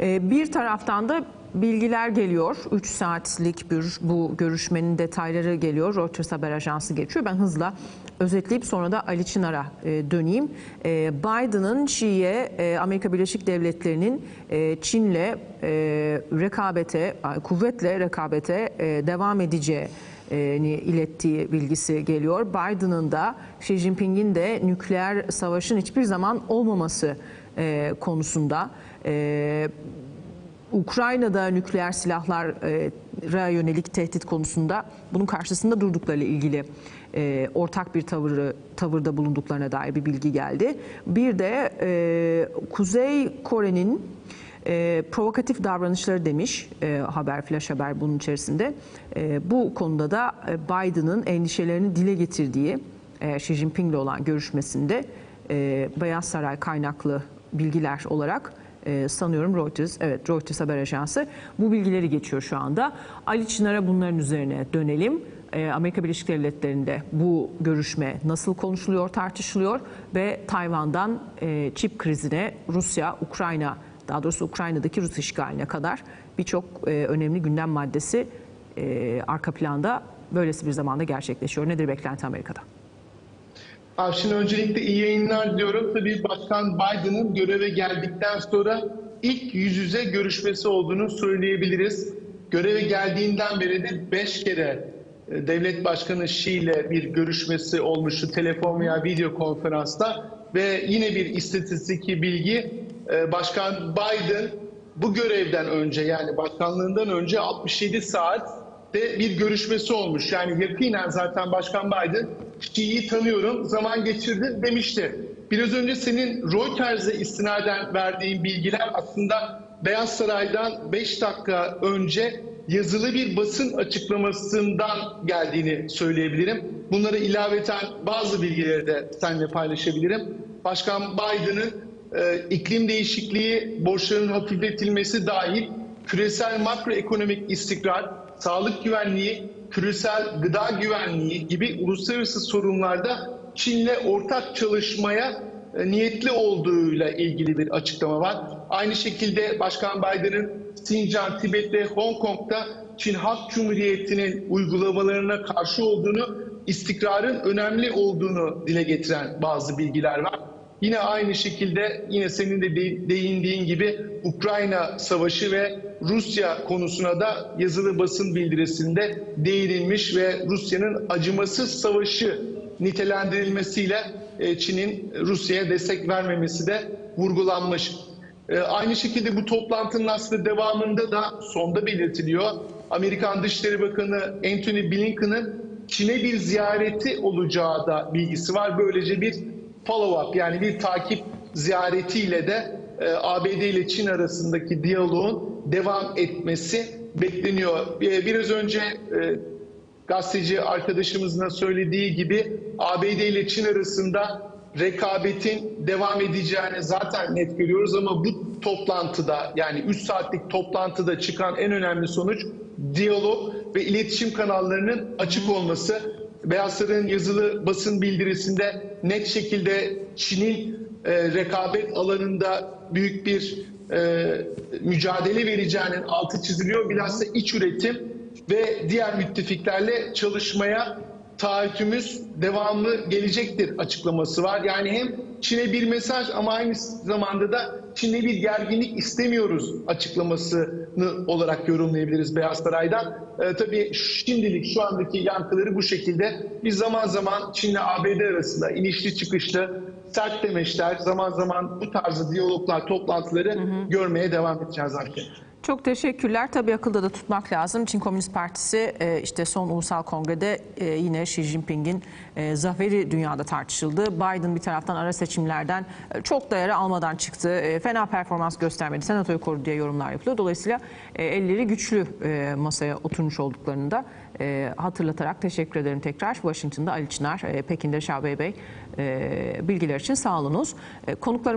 Ee, Bir taraftan da bilgiler geliyor. 3 saatlik bir bu görüşmenin detayları geliyor. Reuters haber ajansı geçiyor. Ben hızla özetleyip sonra da Ali Çınar'a e, döneyim. E, Biden'ın Şii'ye e, Amerika Birleşik Devletleri'nin e, Çin'le rekabete, kuvvetle rekabete devam edeceği ilettiği bilgisi geliyor. Biden'ın da Xi Jinping'in de nükleer savaşın hiçbir zaman olmaması e, konusunda e, Ukrayna'da nükleer silahlara yönelik tehdit konusunda bunun karşısında durduklarıyla ilgili e, ortak bir tavırı tavırda bulunduklarına dair bir bilgi geldi. Bir de e, Kuzey Kore'nin e, provokatif davranışları demiş e, haber flash haber bunun içerisinde. E, bu konuda da e, Biden'ın endişelerini dile getirdiği e, Xi Jinping'le olan görüşmesinde e, Beyaz Saray kaynaklı bilgiler olarak e, sanıyorum Reuters, evet Reuters haber ajansı bu bilgileri geçiyor şu anda. Ali Çınar'a bunların üzerine dönelim. E, Amerika Birleşik Devletleri'nde bu görüşme nasıl konuşuluyor, tartışılıyor ve Tayvan'dan e, çip krizine Rusya, Ukrayna, daha doğrusu Ukrayna'daki Rus işgaline kadar birçok e, önemli gündem maddesi e, arka planda böylesi bir zamanda gerçekleşiyor. Nedir beklenti Amerika'da? Şimdi öncelikle iyi yayınlar diyorum. Tabii Başkan Biden'ın göreve geldikten sonra ilk yüz yüze görüşmesi olduğunu söyleyebiliriz. Göreve geldiğinden beri de beş kere e, devlet başkanı Xi ile bir görüşmesi olmuştu telefon veya video konferansta ve yine bir istatistiki bilgi e, Başkan Biden bu görevden önce yani başkanlığından önce 67 saat de bir görüşmesi olmuş. Yani yakinen zaten Başkan Biden Şii'yi tanıyorum, zaman geçirdim demişti. Biraz önce senin Reuters'e istinaden verdiğin bilgiler aslında Beyaz Saray'dan 5 dakika önce yazılı bir basın açıklamasından geldiğini söyleyebilirim. Bunlara ilaveten bazı bilgileri de seninle paylaşabilirim. Başkan Biden'ın e, iklim değişikliği, borçların hafifletilmesi dahil küresel makroekonomik istikrar, sağlık güvenliği, küresel gıda güvenliği gibi uluslararası sorunlarda Çin'le ortak çalışmaya e, niyetli olduğuyla ilgili bir açıklama var. Aynı şekilde Başkan Biden'ın Sincan, Tibet ve Hong Kong'da Çin Halk Cumhuriyeti'nin uygulamalarına karşı olduğunu, istikrarın önemli olduğunu dile getiren bazı bilgiler var. Yine aynı şekilde yine senin de değindiğin gibi Ukrayna Savaşı ve Rusya konusuna da yazılı basın bildirisinde değinilmiş ve Rusya'nın acımasız savaşı nitelendirilmesiyle e, Çin'in Rusya'ya destek vermemesi de vurgulanmış. E, aynı şekilde bu toplantının aslında devamında da sonda belirtiliyor. Amerikan Dışişleri Bakanı Antony Blinken'ın Çin'e bir ziyareti olacağı da bilgisi var. Böylece bir follow-up yani bir takip ziyaretiyle de e, ABD ile Çin arasındaki diyaloğun devam etmesi bekleniyor. E, biraz önce e, gazeteci arkadaşımızın da söylediği gibi ABD ile Çin arasında rekabetin devam edeceğini zaten net görüyoruz ama bu toplantıda yani 3 saatlik toplantıda çıkan en önemli sonuç diyalog ve iletişim kanallarının açık olması. Beyaz Saray'ın yazılı basın bildirisinde net şekilde Çin'in e, rekabet alanında büyük bir e, mücadele vereceğinin altı çiziliyor. Bilhassa iç üretim ve diğer müttefiklerle çalışmaya taahhütümüz devamlı gelecektir açıklaması var. Yani hem Çin'e bir mesaj ama aynı zamanda da Çin'e bir gerginlik istemiyoruz açıklamasını olarak yorumlayabiliriz Beyaz Saray'dan. Ee, tabii şimdilik şu andaki yankıları bu şekilde. Biz zaman zaman Çin'le ABD arasında inişli çıkışlı sert demeçler, zaman zaman bu tarzı diyaloglar, toplantıları hı hı. görmeye devam edeceğiz artık. Çok teşekkürler. Tabii akılda da tutmak lazım. Çin Komünist Partisi e, işte son ulusal kongrede e, yine Xi Jinping'in e, zaferi dünyada tartışıldı. Biden bir taraftan ara seçimlerden çok da yara almadan çıktı. Fena performans göstermedi. Senatoyu koru diye yorumlar yapılıyor. Dolayısıyla elleri güçlü masaya oturmuş olduklarını da hatırlatarak teşekkür ederim tekrar. Washington'da Ali Çınar, Pekin'de Şahbey Bey bilgiler için sağ olunuz. Konuklarım